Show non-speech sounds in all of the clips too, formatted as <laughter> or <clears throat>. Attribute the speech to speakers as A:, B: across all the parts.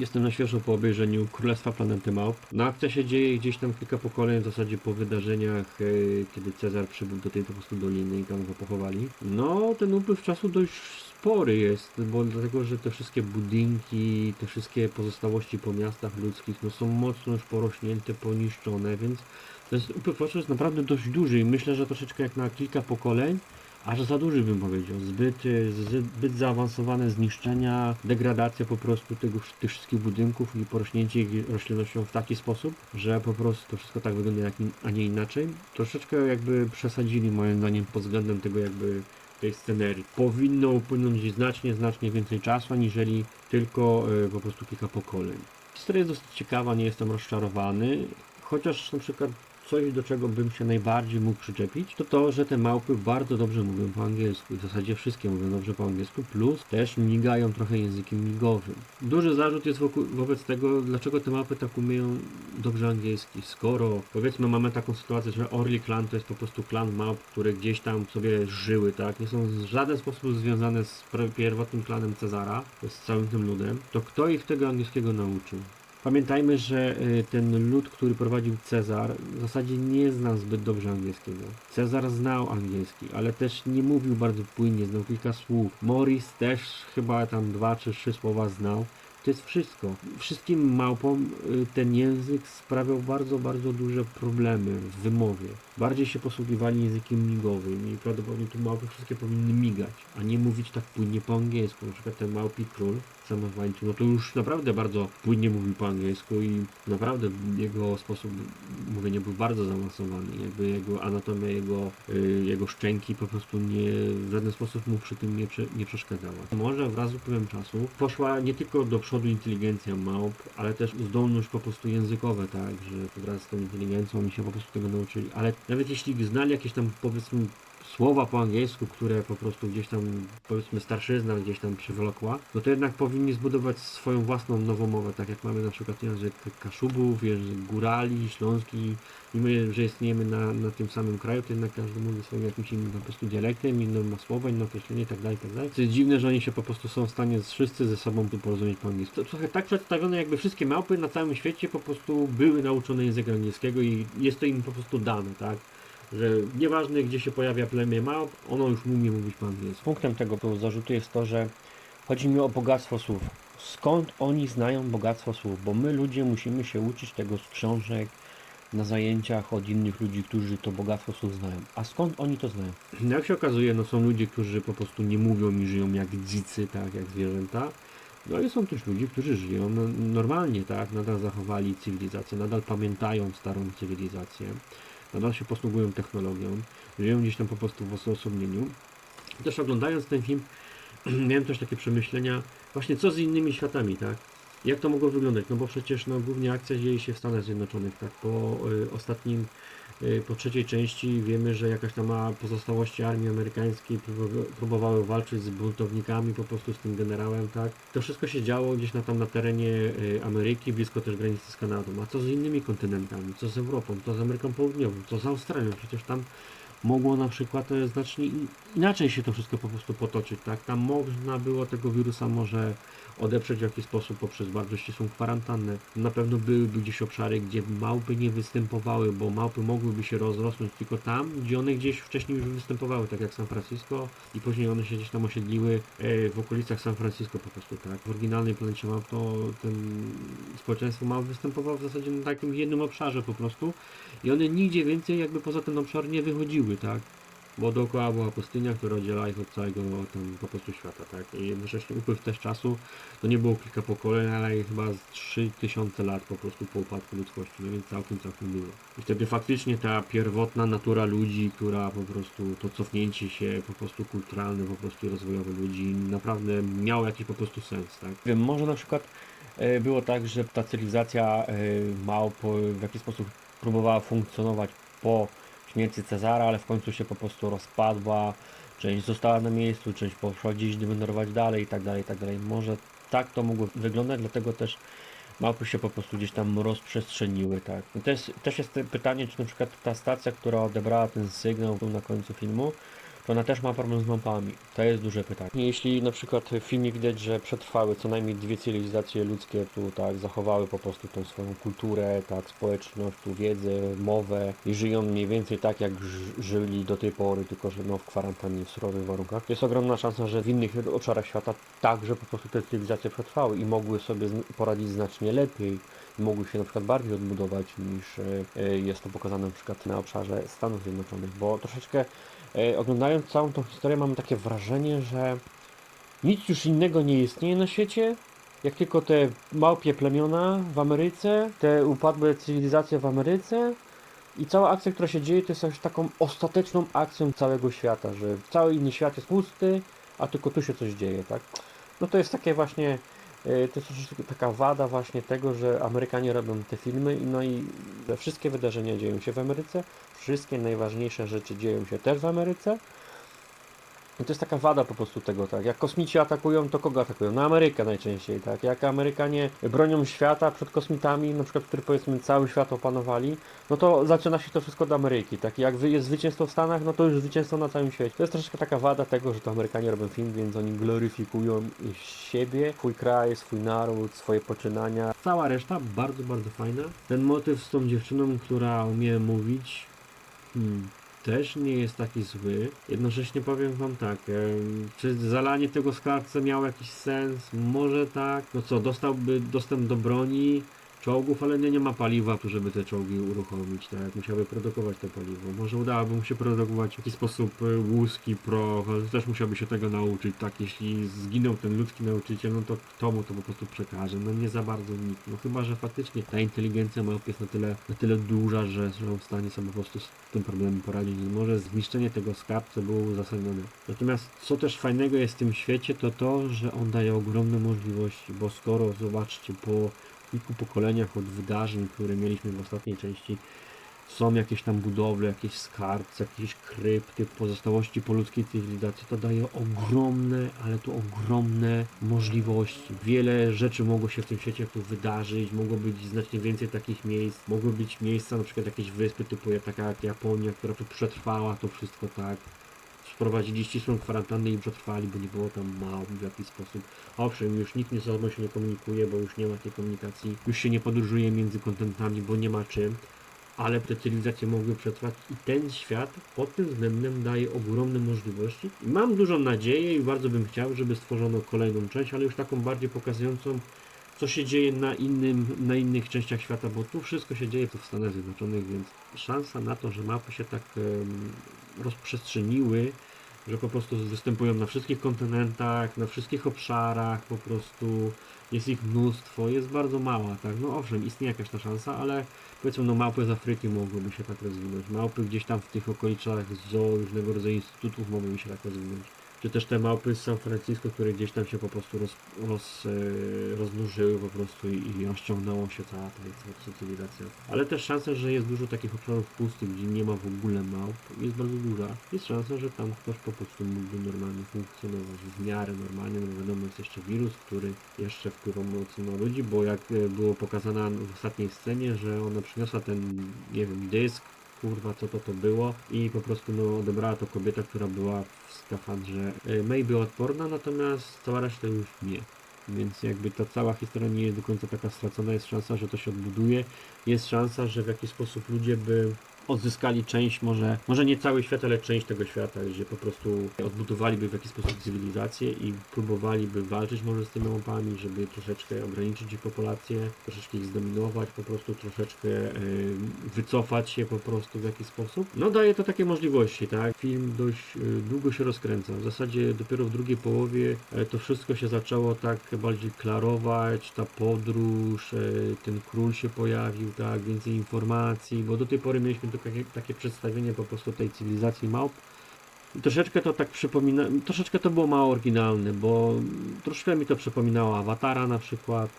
A: Jestem na świeżo po obejrzeniu Królestwa Planety Małp. No akcja się dzieje gdzieś tam kilka pokoleń w zasadzie po wydarzeniach, e, kiedy Cezar przybył do tej po prostu doliny i tam go pochowali. No ten upływ czasu dość spory jest, bo dlatego, że te wszystkie budynki, te wszystkie pozostałości po miastach ludzkich, no są mocno już porośnięte, poniszczone, więc jest upływ czasu jest naprawdę dość duży i myślę, że troszeczkę jak na kilka pokoleń, Aż za duży bym powiedział. Zbyt, y, zbyt zaawansowane zniszczenia, degradacja po prostu tego, tych wszystkich budynków i porośnięcie ich roślinnością w taki sposób, że po prostu to wszystko tak wygląda, jak, a nie inaczej. Troszeczkę jakby przesadzili moim zdaniem pod względem tego jakby tej scenerii. Powinno upłynąć znacznie, znacznie więcej czasu, aniżeli tylko y, po prostu kilka pokoleń. Historia jest dosyć ciekawa, nie jestem rozczarowany, chociaż na przykład coś, do czego bym się najbardziej mógł przyczepić, to to, że te małpy bardzo dobrze mówią po angielsku. W zasadzie wszystkie mówią dobrze po angielsku, plus też migają trochę językiem migowym. Duży zarzut jest wokół, wobec tego, dlaczego te małpy tak umieją dobrze angielski, skoro powiedzmy mamy taką sytuację, że Orly Clan to jest po prostu klan małp, które gdzieś tam sobie żyły, tak? Nie są w żaden sposób związane z pierwotnym klanem Cezara, z całym tym ludem, to kto ich tego angielskiego nauczył? Pamiętajmy, że y, ten lud, który prowadził Cezar, w zasadzie nie znał zbyt dobrze angielskiego. Cezar znał angielski, ale też nie mówił bardzo płynnie, znał kilka słów. Morris też chyba tam dwa czy trzy słowa znał. To jest wszystko. Wszystkim małpom y, ten język sprawiał bardzo, bardzo duże problemy w wymowie. Bardziej się posługiwali językiem migowym i prawdopodobnie tu małpy wszystkie powinny migać, a nie mówić tak płynnie po angielsku. Na przykład ten małpi król Samowańcu, no to już naprawdę bardzo płynnie mówił po angielsku i naprawdę jego sposób mówienia był bardzo zaawansowany. Jakby jego anatomia, jego, y, jego szczęki po prostu nie, w żaden sposób mu przy tym nie, nie przeszkadzała. Może wraz z upływem czasu poszła nie tylko do przodu inteligencja małp, ale też zdolność po prostu językowe, tak, że wraz z tą inteligencją oni się po prostu tego nauczyli. Ale nawet jeśli znali jakieś tam powiedzmy słowa po angielsku, które po prostu gdzieś tam, powiedzmy, starszyzna gdzieś tam przywlokła, no to jednak powinni zbudować swoją własną nową mowę, tak jak mamy na przykład język Kaszubów, język Górali, Śląski, mimo że istniejemy na, na tym samym kraju, to jednak każdy mówi swoim jakimś innym po prostu dialektem, inną ma słowo, inne określenie itd., itd. To jest dziwne, że oni się po prostu są w stanie wszyscy ze sobą tu porozumieć po angielsku. To trochę tak przedstawione, jakby wszystkie małpy na całym świecie po prostu były nauczone języka angielskiego i jest to im po prostu dane, tak? Że nieważne gdzie się pojawia plemię małp, ono już umie mówić po angielsku. Punktem tego zarzutu jest to, że chodzi mi o bogactwo słów. Skąd oni znają bogactwo słów? Bo my ludzie musimy się uczyć tego z książek, na zajęciach od innych ludzi, którzy to bogactwo słów znają. A skąd oni to znają? Jak się okazuje, no są ludzie, którzy po prostu nie mówią i żyją jak dzicy, tak, jak zwierzęta. No ale są też ludzie, którzy żyją no, normalnie, tak, nadal zachowali cywilizację, nadal pamiętają starą cywilizację nadal się posługują technologią, żyją gdzieś tam po prostu w odosobnieniu. Też oglądając ten film, <clears throat> miałem też takie przemyślenia, właśnie co z innymi światami, tak? Jak to mogło wyglądać? No bo przecież no, głównie akcja dzieje się w Stanach Zjednoczonych, tak? Po y, ostatnim, po trzeciej części wiemy, że jakaś tam pozostałości armii amerykańskiej próbowa- próbowały walczyć z buntownikami, po prostu z tym generałem, tak? To wszystko się działo gdzieś na tam na terenie y, Ameryki, blisko też granicy z Kanadą. A co z innymi kontynentami? Co z Europą? Co z Ameryką Południową? Co z Australią? Przecież tam mogło na przykład e, znacznie in- inaczej się to wszystko po prostu potoczyć, tak? Tam można było tego wirusa może odeprzeć w jakiś sposób poprzez bardzo ścisłą kwarantannę. Na pewno byłyby gdzieś obszary, gdzie małpy nie występowały, bo małpy mogłyby się rozrosnąć tylko tam, gdzie one gdzieś wcześniej już występowały, tak jak San Francisco i później one się gdzieś tam osiedliły e, w okolicach San Francisco po prostu, tak? W oryginalnej planecie małp to ten społeczeństwo małp występowało w zasadzie na takim jednym obszarze po prostu i one nigdzie więcej jakby poza ten obszar nie wychodziły, tak? Bo dookoła była pustynia, która oddzielała ich od całego tam po prostu świata, tak? I jednocześnie upływ też czasu, to nie było kilka pokoleń, ale chyba z 3000 lat po prostu po upadku ludzkości, no więc całkiem, całkiem dużo. I wtedy faktycznie ta pierwotna natura ludzi, która po prostu, to cofnięcie się po prostu kulturalne, po prostu rozwojowe ludzi naprawdę miało jakiś po prostu sens, tak? Wiem, może na przykład e, było tak, że ta cywilizacja e, małp w jakiś sposób próbowała funkcjonować po śmierci Cezara, ale w końcu się po prostu rozpadła, część została na miejscu, część poszła gdzieś wędrować dalej i tak dalej, i tak dalej. Może tak to mogło wyglądać, dlatego też małpy się po prostu gdzieś tam rozprzestrzeniły, tak. Też, też jest pytanie, czy na przykład ta stacja, która odebrała ten sygnał tu na końcu filmu, to ona też ma problem z małpami? To jest duże pytanie. Jeśli na przykład w filmie widać, że przetrwały co najmniej dwie cywilizacje ludzkie, tu tak zachowały po prostu tą swoją kulturę, tak, społeczność, tu wiedzę, mowę i żyją mniej więcej tak, jak żyli do tej pory, tylko że no w kwarantannie, w surowych warunkach, jest ogromna szansa, że w innych obszarach świata także po prostu te cywilizacje przetrwały i mogły sobie poradzić znacznie lepiej i mogły się na przykład bardziej odbudować niż e, e, jest to pokazane na przykład na obszarze Stanów Zjednoczonych, bo troszeczkę oglądając całą tą historię mam takie wrażenie, że nic już innego nie istnieje na świecie, jak tylko te małpie plemiona w Ameryce, te upadłe cywilizacje w Ameryce i cała akcja, która się dzieje, to jest już taką ostateczną akcją całego świata, że cały inny świat jest pusty, a tylko tu się coś dzieje, tak? No to jest takie właśnie, e, to jest troszeczkę taka wada właśnie tego, że Amerykanie robią te filmy i no i wszystkie wydarzenia dzieją się w Ameryce, wszystkie najważniejsze rzeczy dzieją się też w Ameryce. I to jest taka wada po prostu tego, tak? Jak kosmici atakują, to kogo atakują? No Amerykę najczęściej, tak? Jak Amerykanie bronią świata przed kosmitami, na przykład, którzy powiedzmy cały świat opanowali, no to zaczyna się to wszystko od Ameryki, tak? Jak jest zwycięstwo w Stanach, no to już zwycięstwo na całym świecie. To jest troszeczkę taka wada tego, że to Amerykanie robią film, więc oni gloryfikują siebie, swój kraj, swój naród, swoje poczynania. Cała reszta bardzo, bardzo fajna. Ten motyw z tą dziewczyną, która umie mówić, hmm, też nie jest taki zły. Jednocześnie powiem wam tak, czy zalanie tego skarbca miało jakiś sens? Może tak. No co, dostałby dostęp do broni, czołgów, ale nie, nie ma paliwa, żeby te czołgi uruchomić, tak? Musiałby produkować to paliwo. Może udałoby mu się produkować w jakiś sposób y, łuski, proch, ale też musiałby się tego nauczyć, tak? Jeśli zginął ten ludzki nauczyciel, no to kto mu to po prostu przekaże? No nie za bardzo nikt. No chyba, że faktycznie ta inteligencja małp jest na tyle, na tyle duża, że są w stanie sobie po prostu z tym problemem poradzić. Może zniszczenie tego skarbca było uzasadnione. Natomiast co też fajnego jest w tym świecie, to to, że on daje ogromne możliwości, bo skoro zobaczcie po kilku pokoleniach od wydarzeń, które mieliśmy w ostatniej części, są jakieś tam budowle, jakieś skarbce, jakieś krypty, pozostałości po ludzkiej cywilizacji, to daje ogromne, ale to ogromne możliwości. Wiele rzeczy mogło się w tym świecie tu wydarzyć, mogło być znacznie więcej takich miejsc, mogły być miejsca, na przykład jakieś wyspy typu jak- taka jak Japonia, która tu przetrwała to wszystko tak. Wprowadzili ścisłą kwarantannę i przetrwali, bo nie było tam małp w jakiś sposób. Owszem, już nikt nie ze sobą się nie komunikuje, bo już nie ma tej komunikacji, już się nie podróżuje między kontynentami, bo nie ma czym ale te cywilizacje mogły przetrwać i ten świat pod tym względem daje ogromne możliwości. I mam dużą nadzieję i bardzo bym chciał, żeby stworzono kolejną część, ale już taką bardziej pokazującą, co się dzieje na, innym, na innych częściach świata, bo tu wszystko się dzieje tu w Stanach Zjednoczonych, więc szansa na to, że mapy się tak em, rozprzestrzeniły, że po prostu występują na wszystkich kontynentach, na wszystkich obszarach, po prostu jest ich mnóstwo, jest bardzo mała, tak? No owszem, istnieje jakaś ta szansa, ale powiedzmy, no małpy z Afryki mogłyby się tak rozwinąć, małpy gdzieś tam w tych okolicach zoo, różnego rodzaju instytutów mogłyby się tak rozwinąć. Czy też te małpy z San Francisco, które gdzieś tam się po prostu roz, roz, e, po prostu i, i rozciągnęło się cała ta, ta cywilizacja. Ale też szansa, że jest dużo takich obszarów pustych, gdzie nie ma w ogóle małp, jest bardzo duża. Jest szansa, że tam ktoś po prostu mógłby normalnie funkcjonować w miarę normalnie, no wiadomo jest jeszcze wirus, który jeszcze wpływa mocno na ludzi, bo jak e, było pokazane w ostatniej scenie, że ona przyniosła ten, nie wiem, dysk, kurwa co to to było. I po prostu no odebrała to kobieta, która była w skafandrze e, maybe odporna, natomiast cała reszta już nie. Więc jakby ta cała historia nie jest do końca taka stracona, jest szansa, że to się odbuduje, jest szansa, że w jakiś sposób ludzie by odzyskali część, może, może nie cały świat, ale część tego świata, gdzie po prostu odbudowaliby w jakiś sposób cywilizację i próbowaliby walczyć może z tymi małpami, żeby troszeczkę ograniczyć ich populację, troszeczkę ich zdominować, po prostu troszeczkę e, wycofać się po prostu w jakiś sposób. No daje to takie możliwości, tak? Film dość e, długo się rozkręca. W zasadzie dopiero w drugiej połowie e, to wszystko się zaczęło tak bardziej klarować, ta podróż, ten król się pojawił, tak, więcej informacji, bo do tej pory mieliśmy tylko takie, takie przedstawienie po prostu tej cywilizacji małp. I Troszeczkę to tak przypomina, troszeczkę to było mało oryginalne, bo troszkę mi to przypominało Awatara na przykład,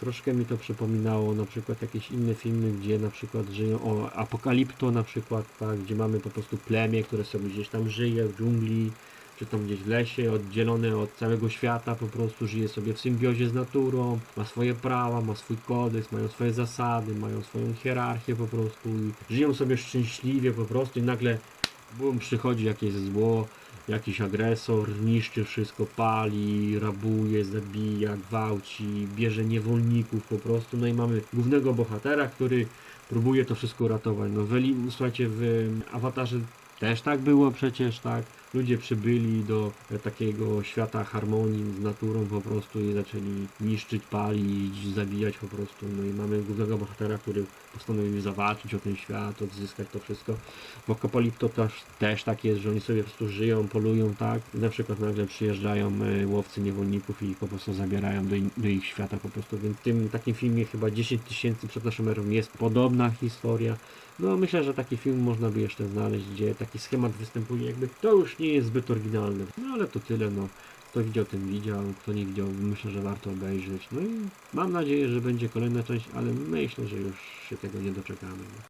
A: troszkę mi to przypominało na przykład jakieś inne filmy, gdzie na przykład żyją, o Apokalipto na przykład, tak, gdzie mamy po prostu plemię, które sobie gdzieś tam żyje w dżungli, czy tam gdzieś w lesie, oddzielone od całego świata, po prostu żyje sobie w symbiozie z naturą, ma swoje prawa, ma swój kodeks, mają swoje zasady, mają swoją hierarchię po prostu i żyją sobie szczęśliwie po prostu i nagle Bum, przychodzi jakieś zło, jakiś agresor, niszczy wszystko, pali, rabuje, zabija, gwałci, bierze niewolników po prostu. No i mamy głównego bohatera, który próbuje to wszystko uratować. No w, słuchajcie, w Awatarze też tak było przecież, tak? Ludzie przybyli do e, takiego świata harmonii z naturą po prostu i zaczęli niszczyć, palić, zabijać po prostu. No i mamy głównego bohatera, który postanowił zawalczyć o ten świat, odzyskać to wszystko. W Apokalipto też, też tak jest, że oni sobie po prostu żyją, polują, tak? Na przykład nagle przyjeżdżają e, łowcy niewolników i ich po prostu zabierają do, do ich świata po prostu. Więc w tym takim filmie chyba 10 tysięcy przed naszą erą jest podobna historia. No myślę, że taki film można by jeszcze znaleźć, gdzie taki schemat występuje jakby. To już nie jest zbyt oryginalne. No ale to tyle, no. Kto widział, ten widział, kto nie widział, myślę, że warto obejrzeć. No i mam nadzieję, że będzie kolejna część, ale myślę, że już się tego nie doczekamy.